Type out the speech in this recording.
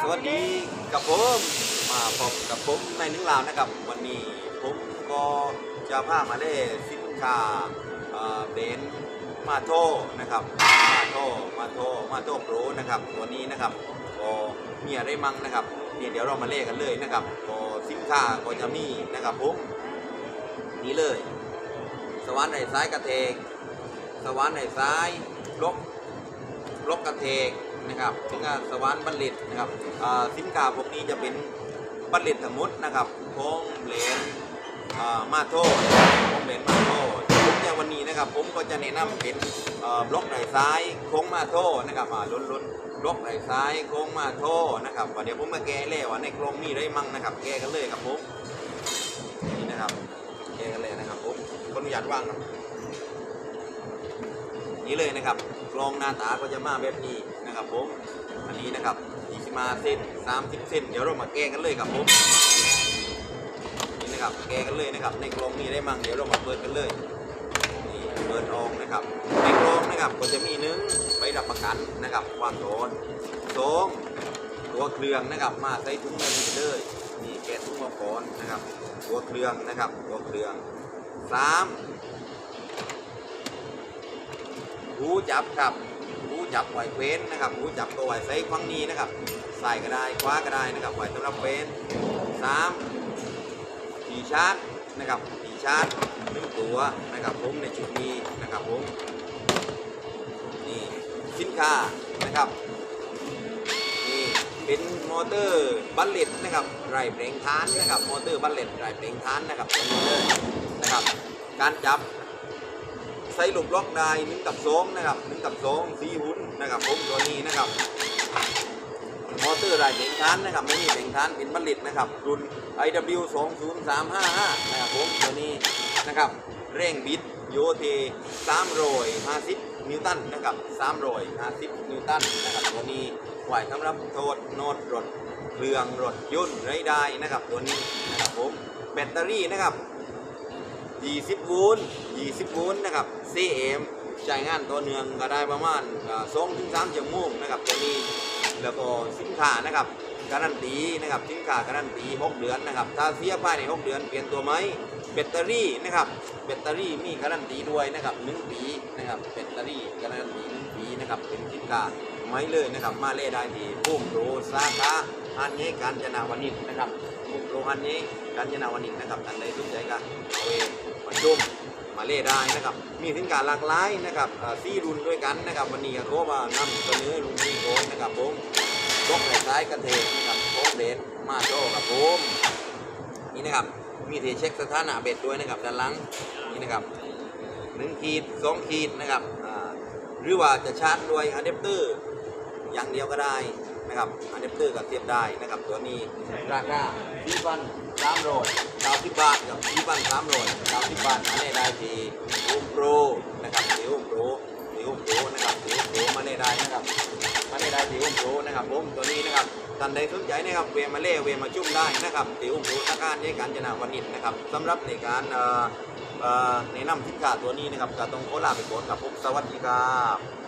สวัสดีกับผมมาพบกับผมในนึ่งราวนะครับ วันนี้ผมก็จะพามาเล่สินค้าเอ่อเป็นมาโทนะครับมาโทมาโทมาโทโปรนะครับตัวนี้นะครับก็มีอะไรมั่งนะครับนี่เดี๋ยวเรามาเล่กันเลยนะครับก็สินค้าก็จะมีนะครับผมนี่เลย สวรรค์ในซ้ายกระเทงสวรรค์ในซ้ายลกลกกระเทก นะครับถึงกับสวรรค์บัณฑิตนะครับสินค้าพวกนี้จะเป็นบัณฑิตสมุดนะครับโค้งเหรนมาโทษโค้งเหรนมาโทษผมในวันนี้นะครับผมก็จะแนะนำเป็นบล็อกไหลซ้ายโค้งมาโทษนะครับอ่าล้นล้นบล็อกไหลซ้ายโค้งมาโทษนะครับเดี๋ยวผมมาแก้เลยว่าในกรงมีได้มั่งนะครับ แก้กันเลยครับผมนี่นะครับแก้กันเลยนะครับผมขออนุญาตว่างครับนี่เลยนะครับกลองหน้าตาก็จะมาแบบนี้ นะครับผม อันนี้นะครับ25เซน30เซนเดี๋ยวเรามาแก้กันเลยครับผม นี่นะครับแก้กันเลยนะครับ ในกลองมีได้มั่งเดี๋ยวเรามาเปิดกันเลย นี่เปิดออกนะครับ ในกลองนะครับก็จะมีหนึ่งไปรับประกันนะครับความโดนสองตัวเครื่องนะครับมาใส่ถุงมือนี้เลยนี่แกะถุงมาก่อนนะครับ ตัวเครื่องนะครับ ตัวเครื่องสามหูจับครับ จับไหวเว้นนะครับหูจับตัวไหวไซส์ฟังนี้นะครับใส่ก็ได้คว้าก็ได้นะครับไหวสำหรับเว้นสามทีชาร์จนะครับทีชาร์จหนึ่งตัวนะครับผมในชุดนี้นะครับผมนี่สินค้านะครับนี่เป็นมอเตอร์บัลเลตนะครับไรเบรงทานนะครับมอเตอร์บัลเลตไรเบรงทานนะครับตัวนี้เลยนะครับการจับ ใส่ลูกล็อกได้หนึ่งกับสองนะครับหนึ่งกับสองสีหุ่นนะครับผมตัวนี้นะครับมอเตอร์รายเบ่งทานนะครับไม่มีเบ่งทานเป็นบัลลิตนะครับรุ่น IW 2 0 3 5 5นะครับผมตัวนี้นะครับเร่งบิดโยเท350 นิวตันนะครับ350 นิวตันนะครับตัวนี้ไหวสำหรับโทษโนดรถเครื่องรถยนต์ไรได้นะครับตัวนี้นะครับผมแบตเตอรี่นะครับ 20 โวลต์ 20 โวลต์นะครับ CM ใช้งานตัวเนืองก็ได้ประมาณ2ถึง3ชั่วโมงนะครับตัวนี้แล้วก็สินค้านะครับการันตีนะครับสินค้าการันตี6เดือนนะครับถ้าเสียภายใน6เดือนเปลี่ยนตัวไหมแบตเตอรี่นะครับแบตเตอรี่มีการันตีด้วยนะครับ1ปีนะครับแบตเตอรี่การันตี1ปีนะครับเป็นสินค้าไม่เลยนะครับมาเล่ได้ที่พุ่มโรสาขาฮันเย่การจนาวนิชนะครับพุ่มโรฮันเย่การจนาวนิชนะครับท่านใดสนใจก็เอาเองมาชม มาเล่ได้นะครับ มีสินค้าหลากหลายนะครับเอ่อสี่รุ่นด้วยกันนะครับ วันนี้ก็เขามานำเสนอลุงพี่โกนนะครับผมยกไหล่ซ้ายกันเทนะครับโค้งเดนมาโจครับผมนี่นะครับ มีเทเช็คสถานะเบ็ดด้วยนะครับด้านหลังนี่นะครับหนึ่งขีดสองขีดนะครับหรือว่าจะชาร์จด้วยอะแดปเตอร์อย่างเดียวก็ได้ นะครับอะแดปเตอร์กับเสียบได้นะครับ ตัวนี้ราคาสี่พันสามร้อยเก้าสิบบาทกับสี่พันสามร้อยเก้าสิบบาทมาได้ได้ที่โฮมโปรนะครับที่โฮมโปรที่โฮมโปรนะครับที่โฮมโปรมาได้ได้นะครับมาได้ได้ที่อุ้มโปรนะครับผมตัวนี้นะครับท่านใดสนใจนะครับเวมาเล่เวมาจุ่มได้นะครับที่อุ้มโปรสาขาในการจนาวันนิดนะครับสำหรับในการเอ่อเอ่อแนะนำสินค้าตัวนี้นะครับก็ต้องขอลาไปก่อนครับผมสวัสดีครับ